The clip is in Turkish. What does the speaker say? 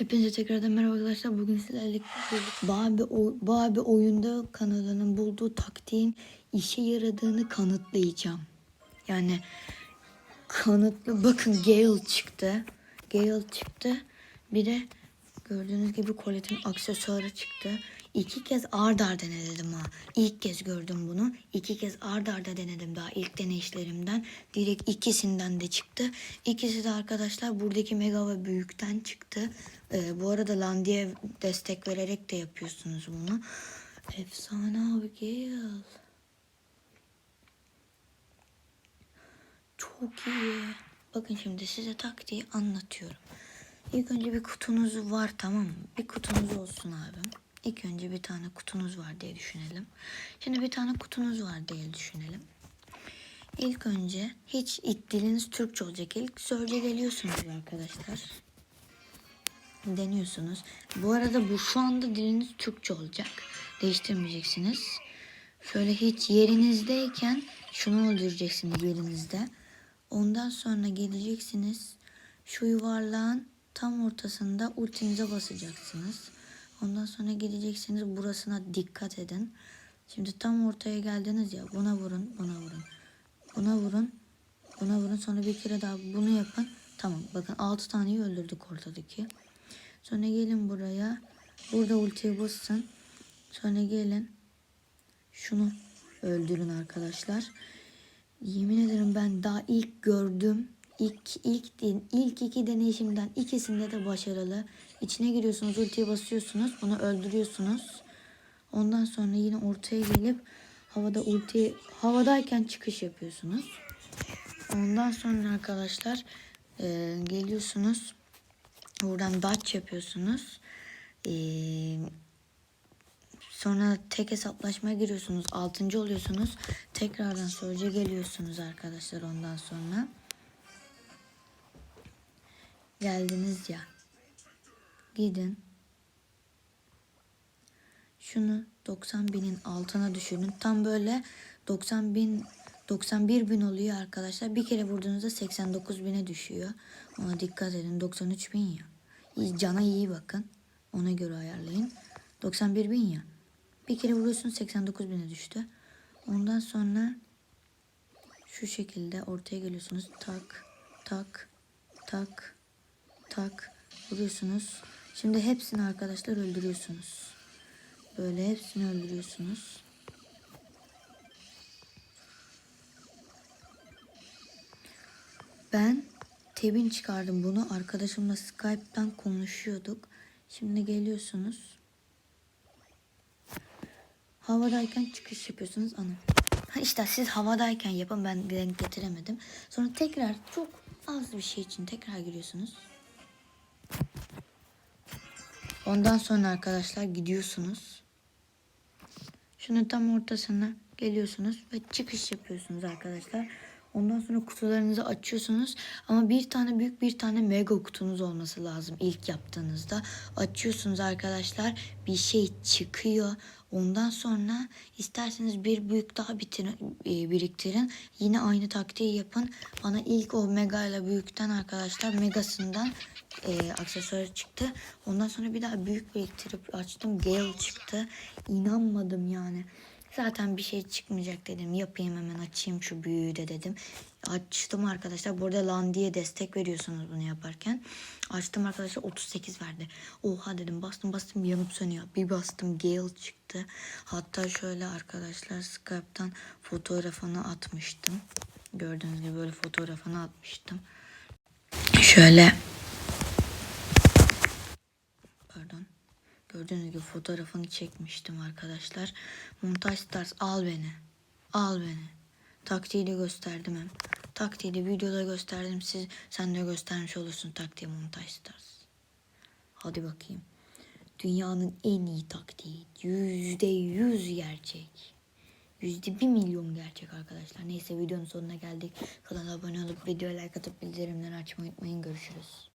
Hepinize tekrardan merhaba arkadaşlar. Bugün sizlerle Barbie, o- Barbie oyunda kanalının bulduğu taktiğin işe yaradığını kanıtlayacağım. Yani kanıtlı. Bakın Gale çıktı. Gale çıktı. Bir de gördüğünüz gibi Colette'in aksesuarı çıktı. İki kez ard arda denedim ha. İlk kez gördüm bunu. İki kez ard arda denedim daha ilk deneyişlerimden. Direkt ikisinden de çıktı. İkisi de arkadaşlar buradaki mega ve büyükten çıktı. Ee, bu arada Landi'ye destek vererek de yapıyorsunuz bunu. Efsane abi Gale. Çok iyi. Bakın şimdi size taktiği anlatıyorum. İlk önce bir kutunuz var tamam mı? Bir kutunuz olsun abim. İlk önce bir tane kutunuz var diye düşünelim. Şimdi bir tane kutunuz var diye düşünelim. İlk önce hiç ilk diliniz Türkçe olacak. İlk sörce geliyorsunuz arkadaşlar. Deniyorsunuz. Bu arada bu şu anda diliniz Türkçe olacak. Değiştirmeyeceksiniz. Şöyle hiç yerinizdeyken şunu öldüreceksiniz yerinizde. Ondan sonra geleceksiniz. Şu yuvarlağın tam ortasında ultinize basacaksınız. Ondan sonra gideceksiniz burasına dikkat edin. Şimdi tam ortaya geldiniz ya buna vurun buna vurun. Buna vurun. Buna vurun sonra bir kere daha bunu yapın. Tamam bakın 6 taneyi öldürdük ortadaki. Sonra gelin buraya. Burada ultiye basın. Sonra gelin. Şunu öldürün arkadaşlar. Yemin ederim ben daha ilk gördüm. İlk ilk ilk iki deneyişimden ikisinde de başarılı. İçine giriyorsunuz, ultiye basıyorsunuz, bunu öldürüyorsunuz. Ondan sonra yine ortaya gelip havada ulti havadayken çıkış yapıyorsunuz. Ondan sonra arkadaşlar e, geliyorsunuz. Buradan dodge yapıyorsunuz. E, Sonra tek hesaplaşmaya giriyorsunuz. Altıncı oluyorsunuz. Tekrardan Surge'e geliyorsunuz arkadaşlar ondan sonra. Geldiniz ya. Gidin. Şunu 90 binin altına düşürün. Tam böyle 90 bin 91 bin oluyor arkadaşlar. Bir kere vurduğunuzda 89 bine düşüyor. Ona dikkat edin. 93 bin ya. Cana iyi bakın. Ona göre ayarlayın. 91 bin ya. Bir kere vuruyorsun 89 bine düştü. Ondan sonra şu şekilde ortaya geliyorsunuz. Tak, tak, tak, tak vuruyorsunuz. Şimdi hepsini arkadaşlar öldürüyorsunuz. Böyle hepsini öldürüyorsunuz. Ben tebin çıkardım bunu. Arkadaşımla Skype'tan konuşuyorduk. Şimdi geliyorsunuz. Havadayken çıkış yapıyorsunuz ana. Ha işte siz havadayken yapın ben denk getiremedim. Sonra tekrar çok az bir şey için tekrar giriyorsunuz. Ondan sonra arkadaşlar gidiyorsunuz. Şunun tam ortasına geliyorsunuz ve çıkış yapıyorsunuz arkadaşlar. Ondan sonra kutularınızı açıyorsunuz. Ama bir tane büyük bir tane mega kutunuz olması lazım ilk yaptığınızda. Açıyorsunuz arkadaşlar. Bir şey çıkıyor. Ondan sonra isterseniz bir büyük daha e, biriktirin. Yine aynı taktiği yapın. Bana ilk o mega ile büyükten arkadaşlar megasından e, aksesuar çıktı. Ondan sonra bir daha büyük biriktirip açtım. Gale çıktı. İnanmadım yani. Zaten bir şey çıkmayacak dedim. Yapayım hemen açayım şu büyüğü de dedim. Açtım arkadaşlar. Burada Landi'ye destek veriyorsunuz bunu yaparken. Açtım arkadaşlar 38 verdi. Oha dedim bastım bastım yanıp sönüyor. Bir bastım Gale çıktı. Hatta şöyle arkadaşlar Skype'tan fotoğrafını atmıştım. Gördüğünüz gibi böyle fotoğrafını atmıştım. Şöyle Gördüğünüz gibi fotoğrafını çekmiştim arkadaşlar. Montaj Stars al beni. Al beni. Taktiği de gösterdim hem. Taktiği de videoda gösterdim. Siz sen de göstermiş olursun taktiği Montaj Stars. Hadi bakayım. Dünyanın en iyi taktiği. Yüzde yüz gerçek. Yüzde bir milyon gerçek arkadaşlar. Neyse videonun sonuna geldik. Kanala abone olup videoya like atıp bildirimleri açmayı unutmayın. Görüşürüz.